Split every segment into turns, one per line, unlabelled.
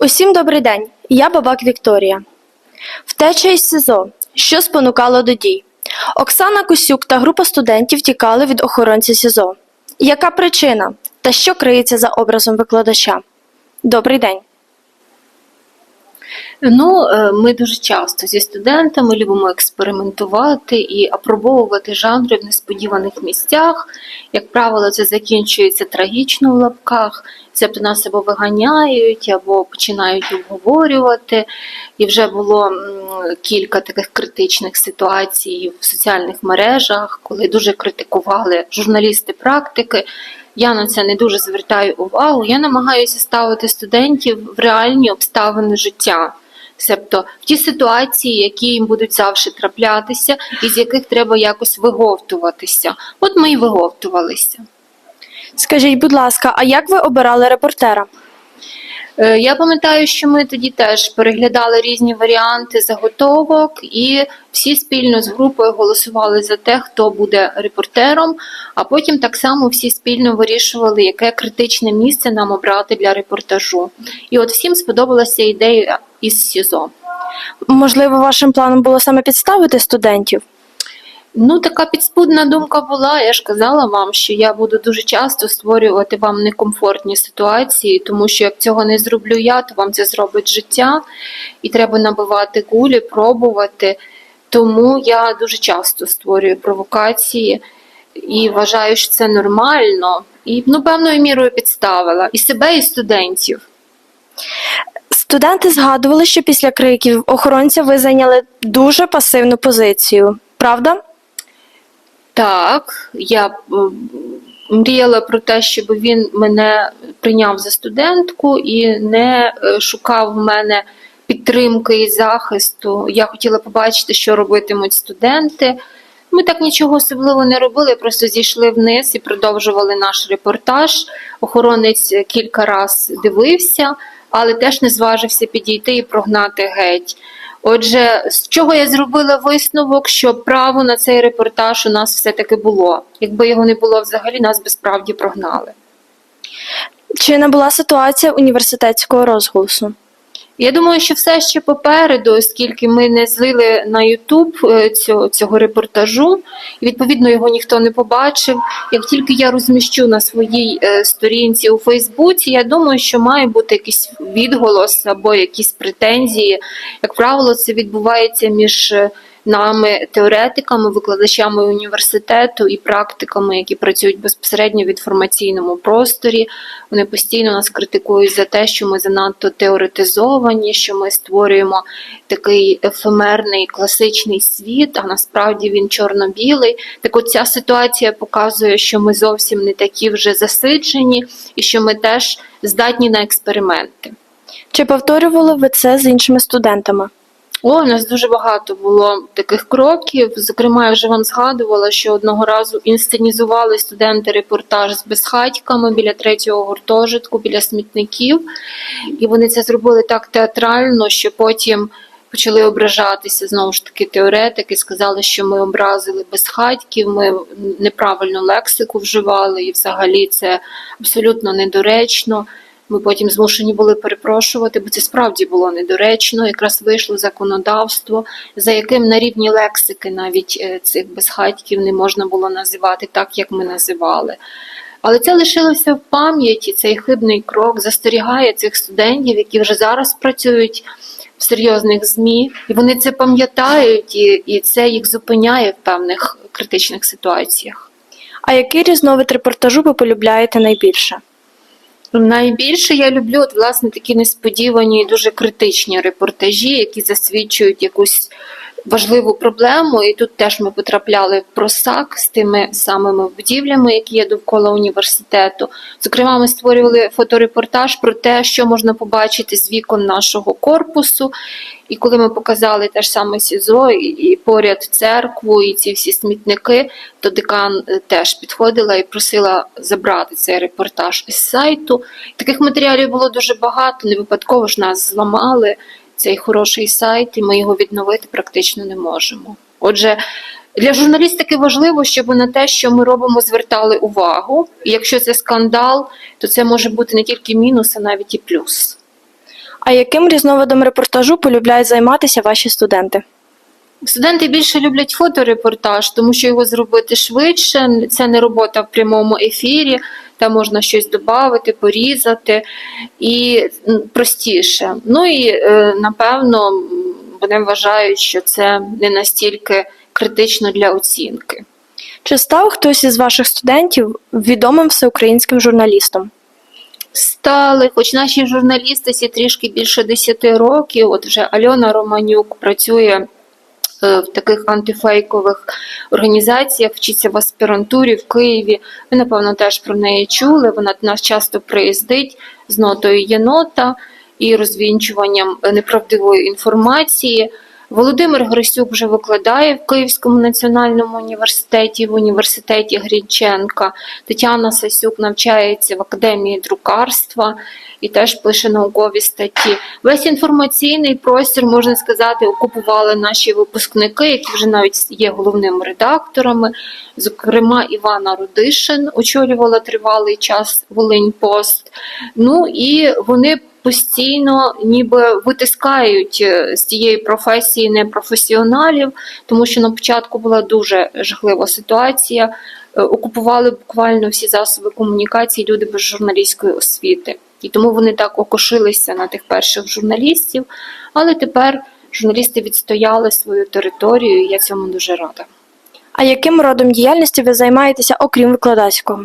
Усім добрий день. Я бабак Вікторія. Втеча із СІЗО. Що спонукало до дій? Оксана Косюк та група студентів тікали від охоронця СІЗО. Яка причина? Та що криється за образом викладача? Добрий день.
Ну, е, ми дуже часто зі студентами любимо експериментувати і апробовувати жанри в несподіваних місцях. Як правило, це закінчується трагічно в лапках, тобто нас або виганяють, або починають обговорювати. І вже було кілька таких критичних ситуацій в соціальних мережах, коли дуже критикували журналісти практики. Я на це не дуже звертаю увагу. Я намагаюся ставити студентів в реальні обставини життя. Себто в ті ситуації, які їм будуть завжди траплятися, і з яких треба якось виговтуватися. От ми і виговтувалися.
Скажіть, будь ласка, а як ви обирали репортера?
Е, Я пам'ятаю, що ми тоді теж переглядали різні варіанти заготовок, і всі спільно з групою голосували за те, хто буде репортером. А потім так само всі спільно вирішували, яке критичне місце нам обрати для репортажу. І от всім сподобалася ідея із СІЗО.
Можливо, вашим планом було саме підставити студентів?
Ну, така підспудна думка була. Я ж казала вам, що я буду дуже часто створювати вам некомфортні ситуації, тому що як цього не зроблю я, то вам це зробить життя, і треба набивати кулі, пробувати. Тому я дуже часто створюю провокації і вважаю, що це нормально. І ну, певною мірою підставила і себе, і студентів.
Студенти згадували, що після криків охоронця ви зайняли дуже пасивну позицію. Правда?
Так, я е, мріяла про те, щоб він мене прийняв за студентку і не е, шукав в мене підтримки і захисту. Я хотіла побачити, що робитимуть студенти. Ми так нічого особливо не робили, просто зійшли вниз і продовжували наш репортаж. Охоронець кілька разів дивився, але теж не зважився підійти і прогнати геть. Отже, з чого я зробила висновок, що право на цей репортаж у нас все-таки було. Якби його не було взагалі, нас би справді прогнали.
Чи не була ситуація університетського розголосу?
Я думаю, що все ще попереду, оскільки ми не злили на Ютуб е, цього, цього репортажу, і відповідно його ніхто не побачив. Як тільки я розміщу на своїй е, сторінці у Фейсбуці, я думаю, що має бути якийсь відголос або якісь претензії. Як правило, це відбувається між е, нами, теоретиками, викладачами університету і практиками, які працюють безпосередньо в інформаційному просторі. Вони постійно нас критикують за те, що ми занадто теоретизовані, що ми створюємо такий ефемерний класичний світ, а насправді він чорно-білий. Так от ця ситуація показує, що ми зовсім не такі вже засиджені, і що ми теж здатні на експерименти.
Чи повторювали ви це з іншими студентами?
О, у нас дуже багато було таких кроків. Зокрема, я вже вам згадувала, що одного разу інсценізували студенти репортаж з безхатьками біля третього гуртожитку, біля смітників. І вони це зробили так театрально, що потім почали ображатися знову ж таки теоретики, сказали, що ми образили безхатьків, ми неправильну лексику вживали, і взагалі це абсолютно недоречно. Ми потім змушені були перепрошувати, бо це справді було недоречно. Якраз вийшло законодавство, за яким на рівні лексики навіть е, цих безхатьків не можна було називати так, як ми називали. Але це лишилося в пам'яті. Цей хибний крок застерігає цих студентів, які вже зараз працюють в серйозних ЗМІ, і вони це пам'ятають, і, і це їх зупиняє в певних критичних ситуаціях.
А який різновид репортажу ви полюбляєте найбільше?
Найбільше я люблю от, власне такі несподівані і дуже критичні репортажі, які засвідчують якусь важливу проблему. І тут теж ми потрапляли в просак з тими самими будівлями, які є довкола університету. Зокрема, ми створювали фоторепортаж про те, що можна побачити з вікон нашого корпусу. І коли ми показали те ж саме СІЗО, і, поряд церкву, і ці всі смітники, то декан е, теж підходила і просила забрати цей репортаж із сайту. Таких матеріалів було дуже багато. Не випадково ж нас зламали цей хороший сайт, і ми його відновити практично не можемо. Отже, для журналістики важливо, щоб на те, що ми робимо, звертали увагу. І якщо це скандал, то це може бути не тільки мінус, а навіть і плюс.
А яким різновидом репортажу полюбляють займатися ваші студенти?
Студенти більше люблять фоторепортаж, тому що його зробити швидше. Це не робота в прямому ефірі, там можна щось додати, порізати і простіше. Ну і е, напевно вони вважають, що це не настільки критично для оцінки.
Чи став хтось із ваших студентів відомим всеукраїнським журналістом?
Стали, хоч наші журналісти трішки більше 10 років. От вже Альона Романюк працює в таких антифейкових організаціях, вчиться в аспірантурі в Києві. Ви, напевно, теж про неї чули. Вона до нас часто приїздить з нотою єнота і розвінчуванням неправдивої інформації. Володимир Грисюк вже викладає в Київському національному університеті, в університеті Грінченка. Тетяна Сасюк навчається в академії друкарства і теж пише наукові статті. Весь інформаційний простір, можна сказати, окупували наші випускники, які вже навіть є головними редакторами. Зокрема, Івана Рудишин очолювала тривалий час Волинь Пост. Ну і вони постійно ніби витискають е, з цієї професії непрофесіоналів, тому що на початку була дуже жахлива ситуація. Е, Окупували буквально всі засоби комунікації люди без журналістської освіти. І тому вони так окошилися на тих перших журналістів. Але тепер журналісти відстояли свою територію, і я цьому дуже рада.
А яким родом діяльності ви займаєтеся, окрім викладацького?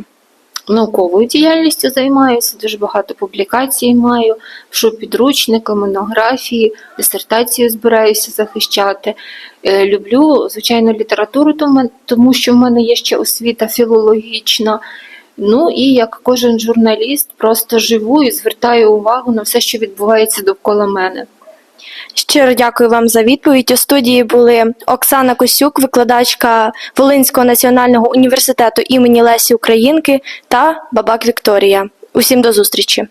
Науковою діяльністю займаюся, дуже багато публікацій маю, пишу підручники, монографії, дисертацію збираюся захищати. Е, Люблю, звичайно, літературу, тому- тому що в мене є ще освіта філологічна. Ну і як кожен журналіст, просто живу і звертаю увагу на все, що відбувається довкола мене.
Щиро дякую вам за відповідь. У студії були Оксана Косюк, викладачка Волинського національного університету імені Лесі Українки та Бабак Вікторія. Усім до зустрічі!